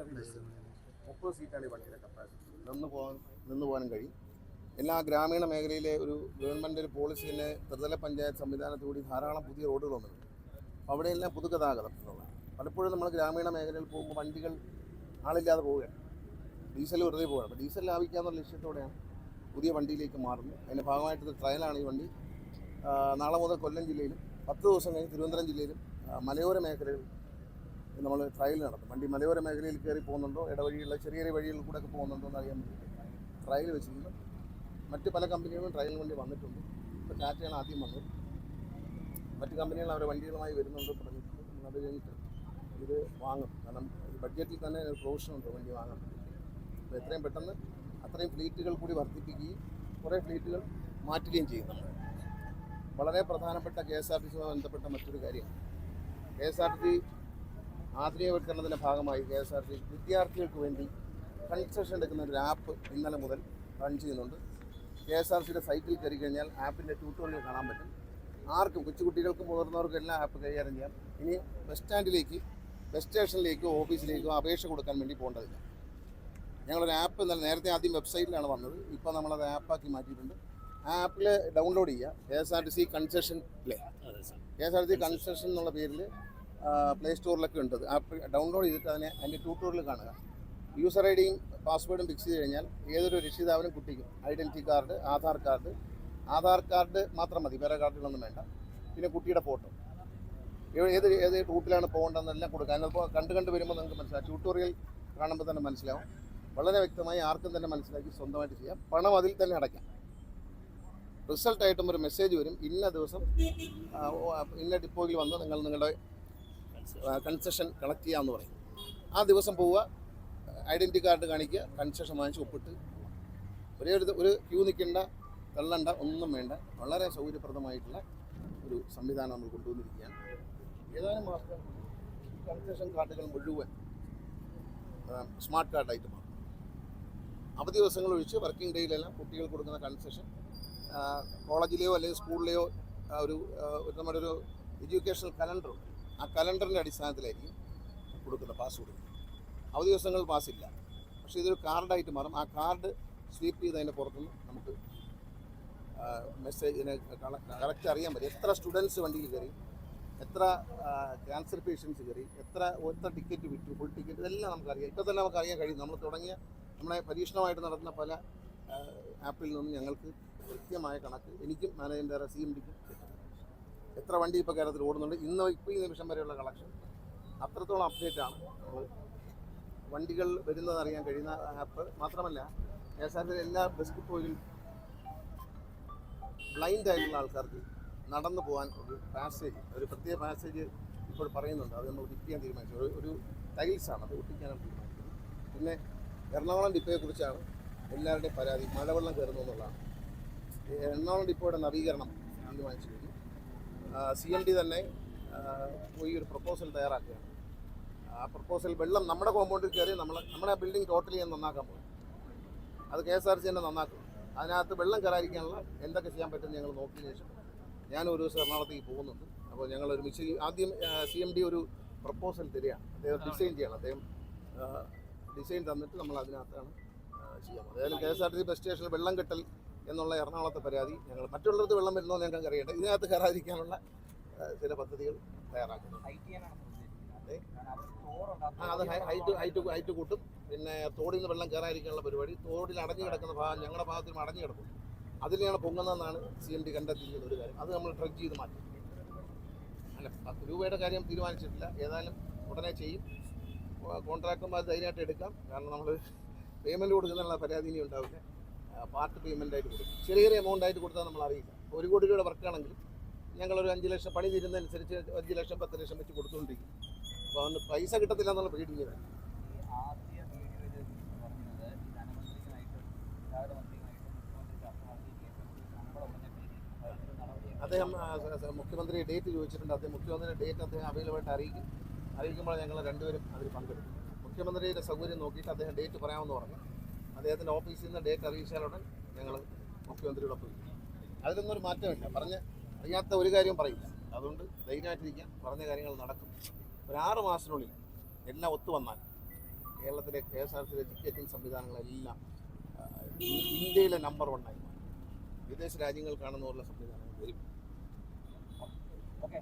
മുപ്പത് സീറ്റാണ് ഈ കപ്പാസിറ്റി നിന്ന് പോകാൻ നിന്ന് പോകാനും കഴിയും. എല്ലാ ഗ്രാമീണ മേഖലയിലെ ഒരു ഗവൺമെന്റ് ഒരു പോളിസി തന്നെ ത്രിതല പഞ്ചായത്ത് സംവിധാനത്തോടി ധാരാളം പുതിയ റോഡുകൾ വന്നിട്ടുണ്ട്. അപ്പോൾ അവിടെയെല്ലാം പൊതുഗതാഗതം എന്നുള്ളതാണ്. പലപ്പോഴും നമ്മൾ ഗ്രാമീണ മേഖലയിൽ പോകുമ്പോൾ വണ്ടികൾ ആളില്ലാതെ പോവുകയാണ്. ഡീസൽ വെറുതെ പോവുകയാണ്. അപ്പോൾ ഡീസൽ ലാഭിക്കുക എന്നുള്ള ലക്ഷ്യത്തോടെയാണ് പുതിയ വണ്ടിയിലേക്ക് മാറുന്നത്. അതിന്റെ ഭാഗമായിട്ടൊരു ട്രയലാണ് ഈ വണ്ടി. നാളെ മുതൽ കൊല്ലം ജില്ലയിലും പത്ത് ദിവസം കഴിഞ്ഞ് തിരുവനന്തപുരം ജില്ലയിലും മലയോര മേഖലകൾ നമ്മൾ ട്രയൽ നടത്തും. വണ്ടി മലയോര മേഖലയിൽ കയറി പോകുന്നുണ്ടോ ഇടവഴിയുള്ള ചെറിയ ചെറിയ വഴികളിൽ കൂടെ ഒക്കെ പോകുന്നുണ്ടോ എന്ന് അറിയാൻ വേണ്ടി ട്രയൽ വെച്ചിരുന്നു മറ്റ് പല കമ്പനികളും ട്രയൽ വണ്ടി വന്നിട്ടുണ്ട്. ഇപ്പോൾ ടാറ്റയാണ് ആദ്യം വന്നത്. മറ്റ് കമ്പനികൾ അവരുടെ വണ്ടികളുമായി വരുന്നുണ്ട് നമ്മൾ അത് കഴിഞ്ഞിട്ട് ഇത് വാങ്ങും. കാരണം ബഡ്ജറ്റിൽ തന്നെ പ്രൊവിഷൻ ഉണ്ട് വണ്ടി വാങ്ങാൻ അപ്പോൾ എത്രയും പെട്ടെന്ന് അത്രയും ഫ്ലീറ്റുകൾ കൂടി വർദ്ധിപ്പിക്കുകയും കുറേ ഫ്ലീറ്റുകൾ മാറ്റുകയും ചെയ്യുന്നുണ്ട് വളരെ പ്രധാനപ്പെട്ട കെ എസ് ആർ ടി സിയുമായി ബന്ധപ്പെട്ട മറ്റൊരു കാര്യം കെ എസ് ആർ ടി ആധുനികവൽക്കരണത്തിന്റെ ഭാഗമായി കെ എസ് ആർ ടി വിദ്യാർത്ഥികൾക്ക് വേണ്ടി കൺസെഷൻ എടുക്കുന്ന ഒരു ആപ്പ് ഇന്നലെ മുതൽ റൺ ചെയ്യുന്നുണ്ട്. കെ എസ് ആർ സിയുടെ സൈറ്റിൽ കയറി കഴിഞ്ഞാൽ ആപ്പിന്റെ ട്യൂട്ടോറിയൽ കാണാൻ പറ്റും. ആർക്കും കൊച്ചുകുട്ടികൾക്കും മുതിർന്നവർക്കും എല്ലാം ആപ്പ് കൈകാര്യം ചെയ്യാം. ഇനി ബസ് സ്റ്റാൻഡിലേക്ക് ബസ് സ്റ്റേഷനിലേക്കോ ഓഫീസിലേക്കോ അപേക്ഷ കൊടുക്കാൻ വേണ്ടി പോകേണ്ടതില്ല. ഞങ്ങളൊരു ആപ്പ് ഇന്നലെ നേരത്തെ ആദ്യം വെബ്സൈറ്റിലാണ് വന്നത്. ഇപ്പോൾ നമ്മളത് ആപ്പാക്കി മാറ്റിയിട്ടുണ്ട്. ആ ആപ്പിൽ ഡൗൺലോഡ് ചെയ്യുക. K S R T C concession അല്ലേ K S R T C concession എന്നുള്ള പേരിൽ പ്ലേ സ്റ്റോറിലൊക്കെ ഉണ്ട്. ആപ്പ് ഡൗൺലോഡ് ചെയ്തിട്ട് അതിനെ അതിന്റെ ട്യൂട്ടോറിയൽ കാണുക. യൂസർ ഐ ഡിയും പാസ്വേഡും ഫിക്സ് ചെയ്ത് കഴിഞ്ഞാൽ ഏതൊരു രക്ഷിതാവിനും കുട്ടിക്കും identity card Aadhaar card Aadhaar card മാത്രം മതി. വേറെ കാർഡുകളൊന്നും വേണ്ട. പിന്നെ കുട്ടിയുടെ ഫോട്ടോ ഏത് ഏത് റൂട്ടിലാണ് പോകേണ്ടതെന്നെല്ലാം കൊടുക്കുക. അതിനപ്പോൾ കണ്ട് കണ്ട് വരുമ്പോൾ നിങ്ങൾക്ക് മനസ്സിലാവും. ട്യൂട്ടോറിയൽ കാണുമ്പോൾ തന്നെ മനസ്സിലാവും. വളരെ വ്യക്തമായി ആർക്കും തന്നെ മനസ്സിലാക്കി സ്വന്തമായിട്ട് ചെയ്യാം. പണം അതിൽ തന്നെ അടയ്ക്കാം. റിസൾട്ടായിട്ടും ഒരു മെസ്സേജ് വരും. ഇന്ന ദിവസം ഇന്ന ഡിപ്പോയിൽ വന്ന് നിങ്ങൾ നിങ്ങളുടെ കൺസെഷൻ കളക്ട് ചെയ്യാമെന്ന് പറയും. ആ ദിവസം പോവുക ഐഡന്റി കാർഡ് കാണിക്കുക കൺസെഷൻ വാങ്ങിച്ച് ഒപ്പിട്ട്. ഒരേ ഒരു ഒരു ക്യൂ നിൽക്കേണ്ട തള്ളണ്ട ഒന്നും വേണ്ട. വളരെ സൗകര്യപ്രദമായിട്ടുള്ള ഒരു സംവിധാനം നമ്മൾ കൊണ്ടുവന്നിരിക്കുകയാണ്. ഏതാനും മാസം കൺസെഷൻ കാർഡുകൾ മുഴുവൻ സ്മാർട്ട് കാർഡായിട്ട് മാറും. അവധി ദിവസങ്ങൾ ഒഴിച്ച് വർക്കിംഗ് ഡേയിലെല്ലാം കുട്ടികൾ കൊടുക്കുന്ന കൺസെഷൻ കോളേജിലെയോ അല്ലെങ്കിൽ സ്കൂളിലെയോ ഒരു നമ്മുടെ ഒരു എഡ്യൂക്കേഷണൽ കലണ്ടർ ഉണ്ട്. ആ കലണ്ടറിന്റെ അടിസ്ഥാനത്തിലായിരിക്കും കൊടുക്കുന്നത് പാസ് കൊടുക്കുന്നത്. അവധി ദിവസങ്ങൾ പാസ്സില്ല പക്ഷേ ഇതൊരു കാർഡായിട്ട് മാറും. ആ കാർഡ് സ്വീപ്പ് ചെയ്തതിന്റെ പുറത്തുനിന്ന് നമുക്ക് മെസ്സേജിനെ കറക്റ്റ് അറിയാൻ പറ്റും. എത്ര സ്റ്റുഡൻസ് വണ്ടിയിൽ കയറി എത്ര ക്യാൻസർ പേഷ്യൻസ് കയറി എത്ര എത്ര ടിക്കറ്റ് വിറ്റു ഫുൾ ടിക്കറ്റ് ഇതെല്ലാം നമുക്കറിയാം. ഇപ്പോൾ തന്നെ നമുക്കറിയാൻ കഴിയും. നമ്മൾ തുടങ്ങിയ നമ്മളെ പരീക്ഷണമായിട്ട് നടത്തുന്ന പല ആപ്പിൽ നിന്നും ഞങ്ങൾക്ക് കൃത്യമായ കണക്ക് എനിക്കും മാനേജറിന്റെ സി എം ഡിക്കും എത്ര വണ്ടി ഇപ്പോൾ കേരളത്തിൽ ഓടുന്നുണ്ട്? ഇന്ന് ഇപ്പോൾ ഈ നിമിഷം വരെയുള്ള കളക്ഷൻ അത്രത്തോളം അപ്ഡേറ്റ് ആണ്. വണ്ടികൾ വരുന്നത് അറിയാൻ കഴിയുന്ന ആപ്പ് മാത്രമല്ല കെ എസ് ആർ ടി എല്ലാ ബസ് ഡിപ്പോയിലും ബ്ലൈൻഡ് ആയിട്ടുള്ള ആൾക്കാർക്ക് നടന്നു പോകാൻ ഒരു പാസേജ് ഒരു പ്രത്യേക പാസേജ് ഇപ്പോൾ പറയുന്നുണ്ട്. അത് നമ്മൾ ഫിറ്റ് ചെയ്യാൻ തീരുമാനിച്ചു. ഒരു ഒരു ടൈൽസാണ് അത് ഒട്ടിക്കാനാണ് തീരുമാനിച്ചത് പിന്നെ എറണാകുളം ഡിപ്പോയെക്കുറിച്ചാണ് എല്ലാവരുടെയും പരാതി. മഴവെള്ളം കയറുന്നു എന്നുള്ളതാണ്. എറണാകുളം ഡിപ്പോയുടെ നവീകരണം തീരുമാനിച്ചു കഴിഞ്ഞു സി എം ഡി തന്നെ പോയി ഒരു പ്രപ്പോസൽ തയ്യാറാക്കുകയാണ്. ആ പ്രപ്പോസൽ വെള്ളം നമ്മുടെ കോമ്പൗണ്ടിൽ കയറി നമ്മൾ നമ്മുടെ ബിൽഡിംഗ് ടോട്ടലി ഞാൻ നന്നാക്കാൻ പോകും. അത് കെ എസ് ആർ സി തന്നെ നന്നാക്കും. അതിനകത്ത് വെള്ളം കയറാതിരിക്കാനുള്ള എന്തൊക്കെ ചെയ്യാൻ പറ്റുമെന്ന് ഞങ്ങൾ നോക്കിയതിന് ശേഷം ഞാൻ ഒരു ദിവസം എറണാകുളത്തേക്ക് പോകുന്നുണ്ട്. അപ്പോൾ ഞങ്ങൾ ഒരുമിച്ച് ആദ്യം സി എം ഡി ഒരു പ്രപ്പോസൽ തരികയാണ്. അദ്ദേഹം ഡിസൈൻ ചെയ്യണം. അദ്ദേഹം ഡിസൈൻ തന്നിട്ട് നമ്മൾ അതിനകത്താണ് ചെയ്യുന്നത് അതായത് K S R T C bus സ്റ്റേഷനിൽ വെള്ളം കെട്ടൽ എന്നുള്ള എറണാകുളത്തെ പരാതി ഞങ്ങൾ മറ്റുള്ളിടത്ത് വെള്ളം വരുന്നോ എന്ന് ഞങ്ങൾക്ക് അറിയേണ്ടത് ഇതിനകത്ത് കയറാതിരിക്കാനുള്ള ചില പദ്ധതികൾ തയ്യാറാക്കുന്നു അതെ. ഹൈറ്റ് ഹൈറ്റ് ഹൈറ്റ് കൂട്ടും. പിന്നെ തോടിൽ നിന്ന് വെള്ളം കയറാതിരിക്കാനുള്ള പരിപാടി തോടിൽ അടഞ്ഞു കിടക്കുന്ന ഭാഗം ഞങ്ങളുടെ ഭാഗത്തിൽ അടഞ്ഞു കിടക്കും. അതിനെയാണ് പൊങ്ങുന്നതെന്നാണ് സി എം ഡി കണ്ടെത്തിയിരിക്കുന്ന ഒരു കാര്യം. അത് നമ്മൾ ട്രക്ക് ചെയ്ത് മാറ്റും. അല്ല പത്ത് രൂപയുടെ കാര്യം തീരുമാനിച്ചിട്ടില്ല. ഏതായാലും ഉടനെ ചെയ്യും. കോൺട്രാക്ടർമാർ അത് ധൈര്യമായിട്ട് എടുക്കാം. കാരണം നമ്മൾ പേയ്മെന്റ് കൊടുക്കുന്നതിനുള്ള പരാതി ഇനി ഉണ്ടാവില്ല. പാർട്ട് പേയ്മെന്റ് ആയിട്ട് കൊടുക്കും. ചെറിയ ചെറിയ എമൗണ്ട് ആയിട്ട് കൊടുത്താൽ നമ്മൾ അറിയില്ല. ഒരു കോടി രൂപയുടെ വർക്കാണെങ്കിൽ ഞങ്ങളൊരു അഞ്ച് ലക്ഷം പണി തീരുന്നതനുസരിച്ച് അഞ്ച് ലക്ഷം പത്ത് ലക്ഷം വെച്ച് കൊടുത്തുകൊണ്ടിരിക്കും. അപ്പോൾ അവന് പൈസ കിട്ടത്തില്ല എന്നുള്ള പേടിക്കുന്നത് ആദ്യ വീഡിയോയിൽ പറഞ്ഞത് ഈ ധനമന്ത്രിയുമായിട്ടും ഗതാഗത മന്ത്രിയുമായിട്ടും മുഖ്യമന്ത്രി ചർച്ച നടത്തി കേസെടുത്ത് ശമ്പളം ഉടനെ പേ ചെയ്യും നടപടി അദ്ദേഹം മുഖ്യമന്ത്രി ഡേറ്റ് ചോദിച്ചിട്ടുണ്ട്. അദ്ദേഹം മുഖ്യമന്ത്രിയുടെ ഡേറ്റ് അദ്ദേഹം അവൈലബിൾ ആയിട്ട് അറിയിക്കും. അറിയിക്കുമ്പോൾ ഞങ്ങൾ രണ്ടുപേരും അതിൽ പങ്കെടുക്കും. മുഖ്യമന്ത്രിയുടെ സൗകര്യം നോക്കിയിട്ട് അദ്ദേഹം ഡേറ്റ് പറയാമെന്ന് പറഞ്ഞു. അദ്ദേഹത്തിന്റെ ഓഫീസിൽ നിന്ന് ഡേറ്റ് അറിയിച്ചാലുടൻ ഞങ്ങൾ മുഖ്യമന്ത്രിയുടെ ഒപ്പം ഇരിക്കും. അതിലൊന്നും ഒരു മാറ്റമില്ല. പറഞ്ഞ് അറിയാത്ത ഒരു കാര്യം പറയില്ല. അതുകൊണ്ട് ധൈര്യമായിട്ടിരിക്കാം പറഞ്ഞ കാര്യങ്ങൾ നടക്കും. ഒരു ആറ് മാസത്തിനുള്ളിൽ എല്ലാം ഒത്തു വന്നാൽ കേരളത്തിലെ കെ എസ് ആർ സിയിലെ ടിക്കറ്റിംഗ് സംവിധാനങ്ങളെല്ലാം ഇന്ത്യയിലെ നമ്പർ വണ്ണായി വിദേശ രാജ്യങ്ങൾ കാണുന്ന സംവിധാനങ്ങൾ വരും. ഓക്കെ.